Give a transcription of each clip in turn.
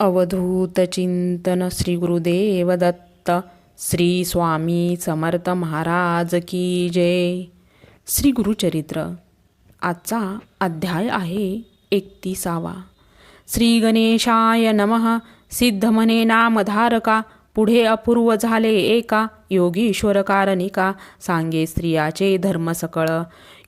अवधूत चिंतन श्री गुरुदेव दत्त श्री स्वामी समर्थ महाराज की जय। श्री गुरुचरित्र आजचा अध्याय आहे एकतीसावा। श्री गणेशाय नमः सिद्धमने नामधारका पुढे अपूर्व झाले एका योगीश्वर कारणिका सांगे स्त्रियाचे धर्म सकळ.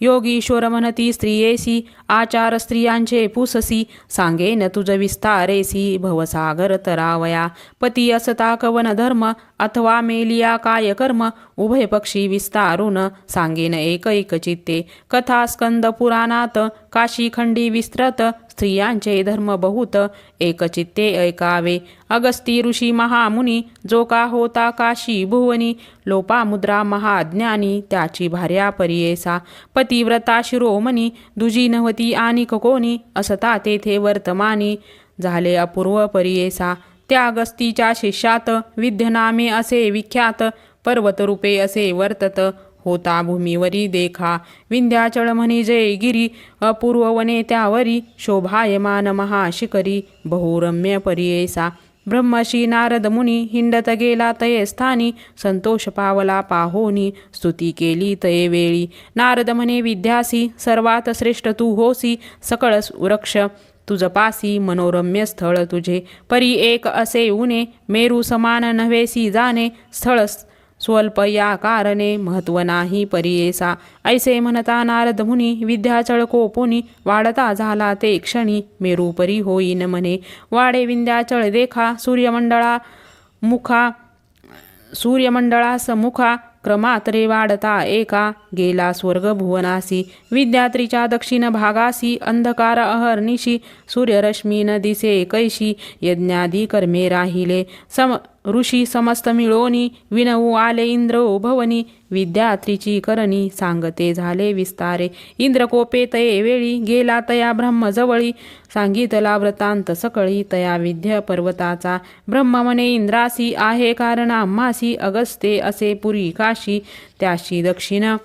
योगीश्वर म्हणती स्त्रियेसी आचार स्त्रियांचे पुससी. सांगेन तुझ विस्तारेसी भवसागर तरावया. पती असता कवन धर्म अथवा मेलिया काय कर्म उभय पक्षी विस्तारून. सांगेन एक एक चित्ते. कथा स्कंद पुराणात काशी खंडी विस्तृत. स्त्रियांचे धर्म बहुत एकचित्ते ऐकावे. अगस्ती ऋषी महामुनी जो का होता काशी भुवनी लोपामुद्रा महाज्ञानी त्याची भार्या परियेसा पतिव्रता शिरोमणी दुजी नव्हती आणि कोणी असता तेथे वर्तमानी झाले अपूर्व परियेसा. त्या अगस्तीच्या शिष्यात विद्यनामे असे विख्यात पर्वतरूपे असे वर्तत होता. भूमीवरी देखा. विंध्याचळ म्हणी जय गिरी. अपूर्व वने त्यावरी. शोभायमान महाशिखरी. बहुरम्य परियेसा. ब्रह्मशी नारद मुनी. हिंडत गेला तये स्थानी. संतोष पावला पाहोनी. स्तुती केली तये वेळी. नारद म्हणे विद्यासी सर्वात श्रेष्ठ तू होसी. सकळ वृक्ष. तुझ पासी मनोरम्य स्थळ तुझे. परी एक असे उने मेरू समान नव्हेसी जाणे. स्थळ स्वल्प या कारणे महत्त्व नाही परियेसा. ऐसे म्हणता नारद मुनी विद्याचळ कोपुनी वाढता झाला ते क्षणी मेरूपरी होईन म्हणे. वाडे विंध्याचळ देखा सूर्यमंडळा मुखा सूर्यमंडळास मुखा क्रमात रे वाढता एका गेला स्वर्ग भुवनासी. विद्यात्रीच्या दक्षिण भागासी अंधकार अहर्निशी सूर्यरश्मीन दिसे कैशी यज्ञादी कर्मे राहिले. सम ऋषी समस्त मिळोनी विनवू आले इंद्र भवनी विद्यात्रीची करणी सांगते झाले विस्तारे. इंद्रकोपे तये वेळी गेला तया ब्रह्मजवळी. सांगितला व्रतांत सकळी तया विद्य पर्वताचा. ब्रह्म म्हणे इंद्रासी आहे कारण आम्हासी अगस्ते असे पुरी काशी त्याशी दक्षिण.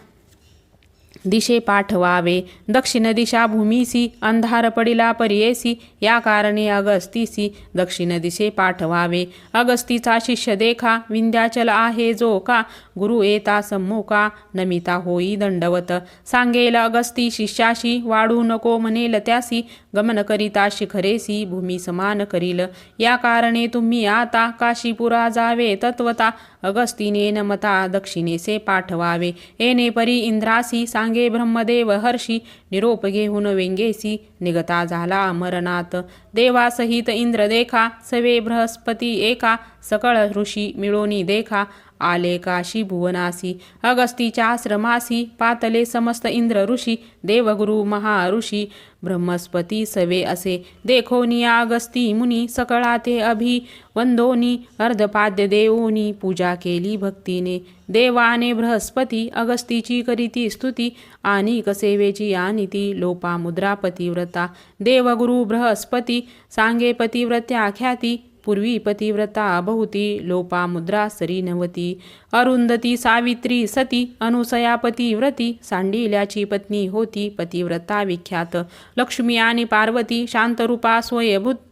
दिशे पाठवावे. दक्षिण दिशा भूमीसी अंधार पडिला परियेसी या कारणे अगस्तीसी दक्षिण दिशे पाठवावे. अगस्तीचा शिष्य देखा विंध्याचल आहे जो का? गुरु येता सम्मुखा नमिता होई दंडवत. सांगेल अगस्ती शिष्याशी वाढू नको म्हणेल त्यासी गमन करिता शिखरेसी भूमी समान करील. या कारणे तुम्ही आता काशीपुरा जावे तत्वता अगस्तीने नमता दक्षिणेसे पाठवावे. येणे परी इंद्रासी सांगे ब्रह्मदेव हर्षी. निरोप घेऊन वेंगेसी निगता झाला अमरनाथ देवासहित इंद्र देखा सवे बृहस्पती एका. सकळ ऋषी मिळोनी देखा. आले काशी भुवनासी अगस्तीच्या आश्रमासी पातले समस्त इंद्र ऋषी देवगुरु महाऋषी ब्रह्मस्पती सवे असे. देखोनिया अगस्ती मुनी सकळाते अभि वंदोनी अर्धपाद्य देवोनी पूजा केली भक्तीने. देवाने बृहस्पती अगस्तीची करीती स्तुती आणि कसेवेची आणि ती लोपामुद्रा पतिव्रता देवगुरु बृहस्पती सांगे पतिव्रत्या ख्याती पूर्वी पतिव्रता बहुती लोपामुद्रा सरी नवती अरुंधती सावित्री सती अनुसया पतिव्रती सांडिल्याची पत्नी होती पतिव्रता विख्यात. लक्ष्मी आणि पार्वती शांतरूपा स्वयभूत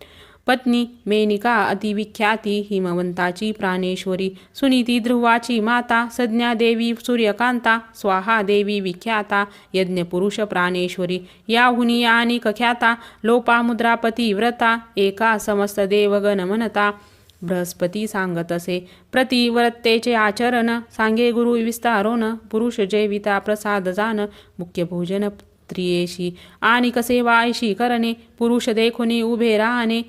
पत्नी मेनिका अतिविख्याती हिमवंताची प्राणेश्वरी सुनीती ध्रुवाची माता सज्ञा देवी सूर्यकांता स्वाहा देवी विख्याता यज्ञपुरुष प्राणेश्वरी याहुनी आणि कख्याता लोपामुद्रापती व्रता एका समस्त देवगण म्हणता बृहस्पती सांगत असे. प्रतिव्रतेचे आचरण सांगे गुरु विस्तारोन पुरुष जेविता प्रसाद जान मुख्य भोजन त्रियेशी आणि कसे वायशी करणे पुरुष देखुनी उभे राहणे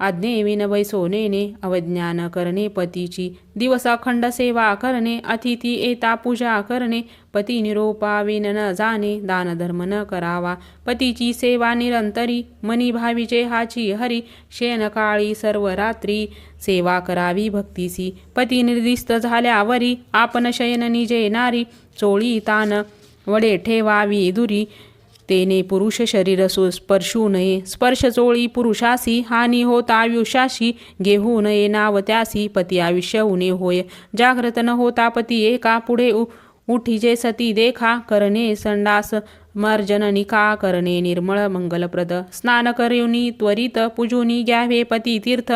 आज्ञे विनवय सोनेने अवज्ञान करणे पतीची. दिवसाखंड सेवा करणे अतिथी येता पूजा करणे पती निरोपाविन न जाणे दानधर्म न करावा. पतीची सेवा निरंतरी मनी भावीचे हाची हरी शेनकाळी सर्व रात्री सेवा करावी भक्तीसी. पती निर्दिष्ट झाल्यावरी आपण शयन निजे नारी चोळी तान वडे ठेवावी दुरी. तेने पुरुष शरीर सु स्पर्शू नये. स्पर्श चोळी पुरुषासी हानी होत आयुष्याशी घेऊ नये. नाव त्यासी पती आयुष्य उणे होय. जागृत न होता पती एका. पुढे उ उठीजे सती देखा करणे संडास. मर्जननी का करणे निर्मळ मंगलप्रद? स्नान करुनी त्वरित पूजुनी घ्यावे पती तीर्थ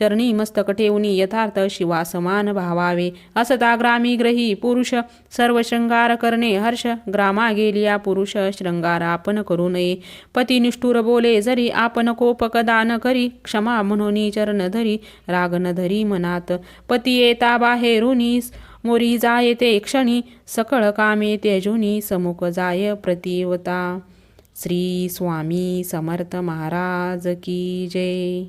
चरणी मस्तक ठेवणी यथार्थ शिवासमान भावावे. असता ग्रामी ग्रही पुरुष सर्व शृंगार करणे हर्ष ग्रामा गेलिया पुरुष शृंगार आपण करू नये. पती निष्ठुर बोले जरी आपण कोपक दान करी क्षमा म्हणून चरण धरी राग न धरी मनात. पती येता बाहेरुनी मोरी जाय ते क्षणी सकळ कामे तेजुनी समुख जाय प्रतिवता। श्री स्वामी समर्थ महाराज की जय।